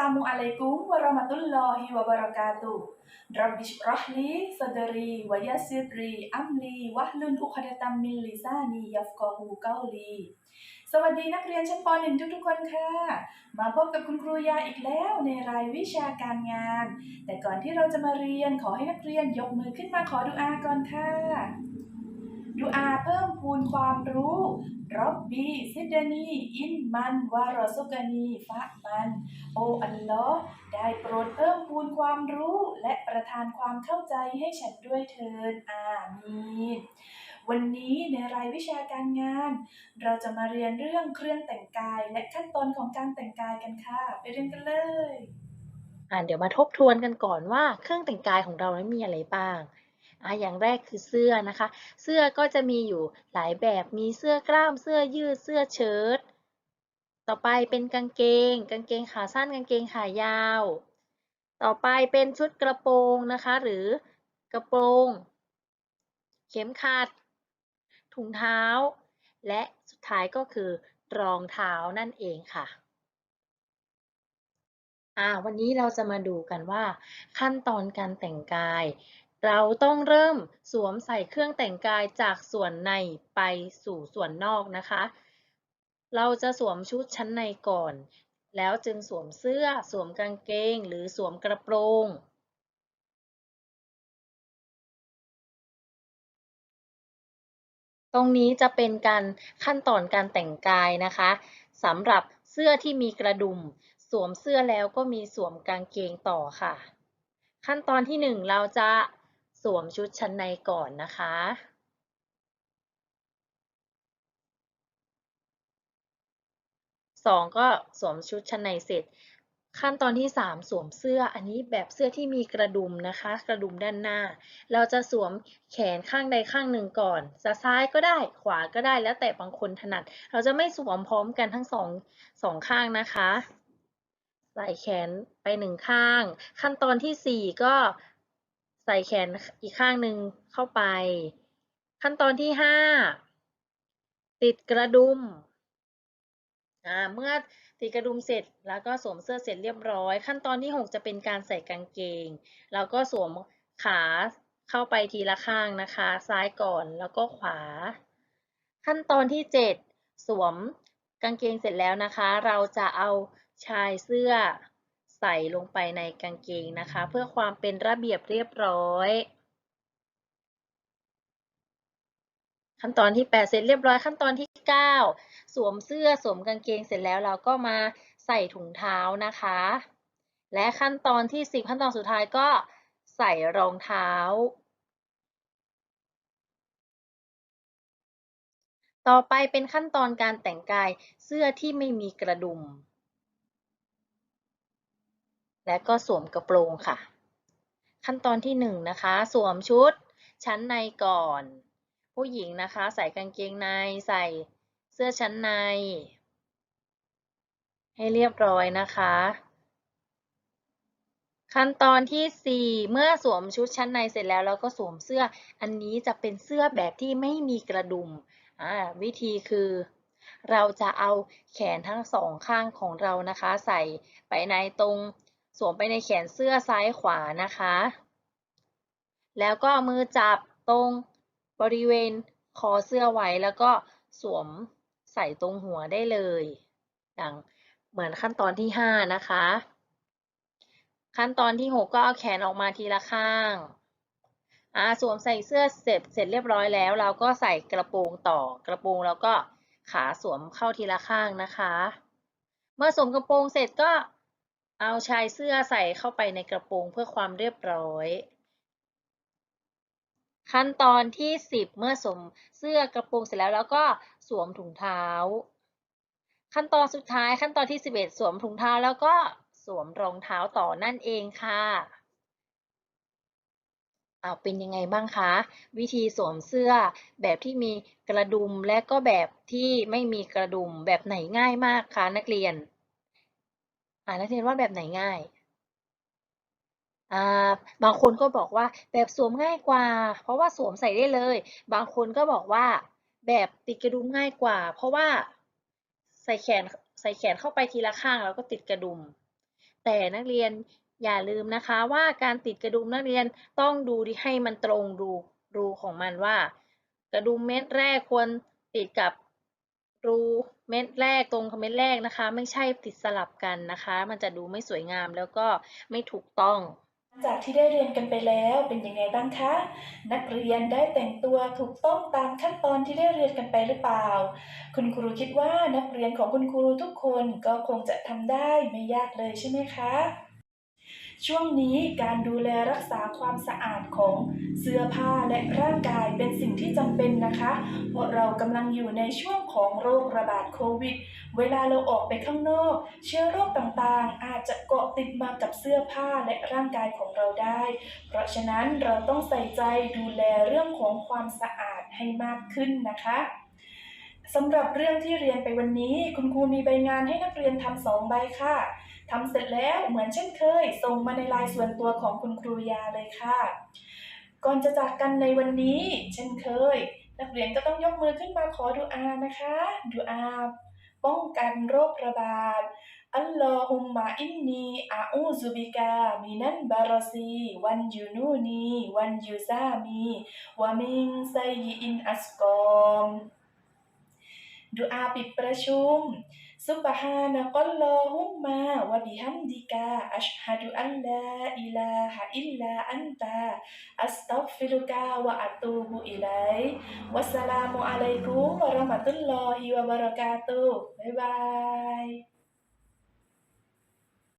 Assalamu alaikum warahmatullahi wabarakatuh. Rabbi shrah li sadri wa yassir li amri wahlul 'uqdatam min lisani yafqahu qawli สวัสดีนักเรียนชั้นป .1 ทุกๆคนค่ะ มาพบกับคุณครูยาอีกแล้วในรายวิชาการงาน แต่ก่อนที่เราจะมาเรียนขอให้นักเรียนยกมือขึ้นมาขอดุอาก่อนค่ะ ดุอาเพิ่มพูนความรู้รับบีซิดนีอินมันวารอซุกานีฟะมัน โออัลลอฮ์ได้โปรดเพิ่มพูนความรู้ และประทานความเข้าใจให้ฉันด้วยเถิดอามีนวันนี้ในรายวิชาการงาน เราจะมาเรียนเรื่องเครื่องแต่งกายและขั้นตอนของการแต่งกายกันค่ะ ไปเรียนกันเลยอ่าเดี๋ยวมาทบทวนกันก่อนว่าเครื่องแต่งกายของเรานั้นมีอะไรบ้าง อ่าอย่างแรกคือเสื้อนะคะ เสื้อก็จะมีอยู่หลายแบบ มีเสื้อกล้าม เสื้อยืด เสื้อเชิ้ต ต่อไปเป็นกางเกง กางเกงขาสั้น กางเกงขายาว ต่อไปเป็นชุดกระโปรงนะคะ หรือกระโปรง เข็มขัด ถุงเท้า และสุดท้ายก็คือรองเท้านั่นเองค่ะอ่าวันนี้เราจะมาดูกันว่าขั้นตอนการแต่งกาย เราต้องเริ่มสวมใส่เครื่องแต่งกายจากส่วนในไปสู่ส่วนนอกนะคะ เราจะสวมชุดชั้นในก่อน แล้วจึงสวมเสื้อ สวมกางเกง หรือสวมกระโปรง ตรงนี้จะเป็นการขั้นตอนการแต่งกายนะคะสำหรับเสื้อที่มีกระดุม สวมเสื้อแล้วก็มีสวมกางเกงต่อค่ะ ขั้นตอนที่หนึ่งเราจะ สวมชุดชั้นในก่อนนะคะ สองก็สวมชุดชั้นในเสร็จ ขั้นตอนที่สามสวมเสื้อ อันนี้แบบเสื้อที่มีกระดุมนะคะ กระดุมด้านหน้า เราจะสวมแขนข้างใดข้างหนึ่งก่อนซ้ายก็ได้ ขวาก็ได้ แล้วแต่บางคนถนัด เราจะไม่สวมพร้อมกันทั้งสองสองข้างนะคะ ใส่แขนไปหนึ่งข้าง ขั้นตอนที่สี่ก็ ส่แขนอีกข้างหนึ่งเข้าไป ขั้นตอนที่ห้าติดกระดุมอ่าเมื่อติดกระดุมเสร็จแล้วก็สวมเสื้อเสร็จเรียบร้อย ขั้นตอนที่ 6 จะเป็นการใส่กางเกง แล้วก็สวมขาเข้าไปทีละข้างนะคะ ซ้ายก่อนแล้วก็ขวา ขั้นตอนที่ 7 สวมกางเกงเสร็จแล้วนะคะ เราจะเอาชายเสื้อ ใส่ลงไปในกางเกงนะคะ เพื่อความเป็นระเบียบเรียบร้อย ขั้นตอนที่ 8 เสร็จเรียบร้อยขั้นตอนที่ 9 สวมเสื้อสวมกางเกงเสร็จแล้วเราก็มาใส่ถุงเท้านะคะ และขั้นตอนที่ 10 ขั้นตอนสุดท้ายก็ใส่รองเท้าต่อไปเป็นขั้นตอนการแต่งกายเสื้อที่ไม่มีกระดุม และก็สวมกระโปรงค่ะ ขั้นตอนที่1นนะคะ สวมชุดชั้นในก่อน ผู้หญิงนะคะ ใส่กางเกงในใส่เสื้อชั้นใน ให้เรียบร้อยนะคะ ขั้นตอนที่ 4 เมื่อสวมชุดชั้นในเสร็จแล้วเราก็สวมเสื้ออันนี้จะเป็นเสื้อแบบที่ไม่มีกระดุมวิธีคือ เราจะเอาแขนทั้งสองข้างของเรานะคะ ใส่ไปในตรง สวมไปในแขนเสื้อซ้ายขวานะคะ แล้วก็มือจับตรงบริเวณคอเสื้อไว้แล้วก็สวมใส่ตรงหัวได้เลยอย่างเหมือนขั้นตอนที่ 5 นะคะ ขั้นตอนที่ 6 ก็เอาแขนออกมาทีละข้างอ่าสวมใส่เสื้อเสร็จเสร็จเรียบร้อยแล้ว เราก็ใส่กระโปรงต่อกระโปรงแล้วก็ขาสวมเข้าทีละข้างนะคะ เมื่อสวมกระโปรงเสร็จก็ เอาชายเสื้อใส่เข้าไปในกระโปรงเพื่อความเรียบร้อย ขั้นตอนที่ 10 เมื่อสวมเสื้อกระโปรงเสร็จแล้วแล้วก็สวมถุงเท้า ขั้นตอนสุดท้ายขั้นตอนที่ 11 สวมถุงเท้าแล้วก็สวมรองเท้าต่อนั่นเองค่ะเอาเป็นยังไงบ้างคะ วิธีสวมเสื้อแบบที่มีกระดุมและก็แบบที่ไม่มีกระดุมแบบไหนง่ายมากคะนักเรียน อ่านักเรียนว่าแบบไหนง่าย อ่า บางคนก็บอกว่าแบบสวมง่ายกว่า เพราะว่าสวมใส่ได้เลย บางคนก็บอกว่าแบบติดกระดุมง่ายกว่า เพราะว่าใส่แขนใส่แขนเข้าไปทีละข้างแล้วก็ติดกระดุม แต่นักเรียนอย่าลืมนะคะว่าการติดกระดุมนักเรียนต้องดูให้มันตรงรูรูของมันว่า กระดุมเม็ดแรกควรติดกับ รูเม็ดแรกตรงเม็ดแรกนะคะ ไม่ใช่ติดสลับกันนะคะ มันจะดูไม่สวยงามแล้วก็ไม่ถูกต้องหลังจากที่ได้เรียนกันไปแล้วเป็นยังไงบ้างคะ นักเรียนได้แต่งตัวถูกต้องตามขั้นตอนที่ได้เรียนกันไปหรือเปล่า คุณครูคิดว่านักเรียนของคุณครูทุกคนก็คงจะทำได้ไม่ยากเลยใช่ไหมคะ ช่วงนี้การดูแลรักษาความสะอาดของเสื้อผ้าและร่างกายเป็นสิ่งที่จำเป็นนะคะ เพราะเรากำลังอยู่ในช่วงของโรคระบาดโควิด เวลาเราออกไปข้างนอก เชื้อโรคต่างๆ อาจจะเกาะติดมากับเสื้อผ้าและร่างกายของเราได้ เพราะฉะนั้นเราต้องใส่ใจดูแลเรื่องของความสะอาดให้มากขึ้นนะคะ สำหรับเรื่องที่เรียนไปวันนี้ คุณครูมีใบงานให้นักเรียนทำสองใบค่ะทำเสร็จแล้วเหมือนเช่นเคย ส่งมาในไลน์ส่วนตัวของคุณครูยาเลยค่ะ ก่อนจะจากกันในวันนี้ เช่นเคย นักเรียนก็ต้องยกมือขึ้นมาขอดุอานะคะดุอาป้องกันโรคระบาดอัลลอฮุมมะอินนีอาอูซุบิกามินันบารอซีวันยูนูนีวันยูซามีวะมิงไซยิอินอัสกอม ดุอาปิดประชุม ซุบฮานะกัลลอฮุมมาวะบิฮัมดิกา อัชฮะดุอัลลาอิลาฮะอิลลาอันตา อัสตัฆฟิรุกาวะอะตูบุอิลัยวัสสลามุอะลัยกุมวะเราะห์มะตุลลอฮิวะบะเราะกาตุฮ์บ๊ายบาย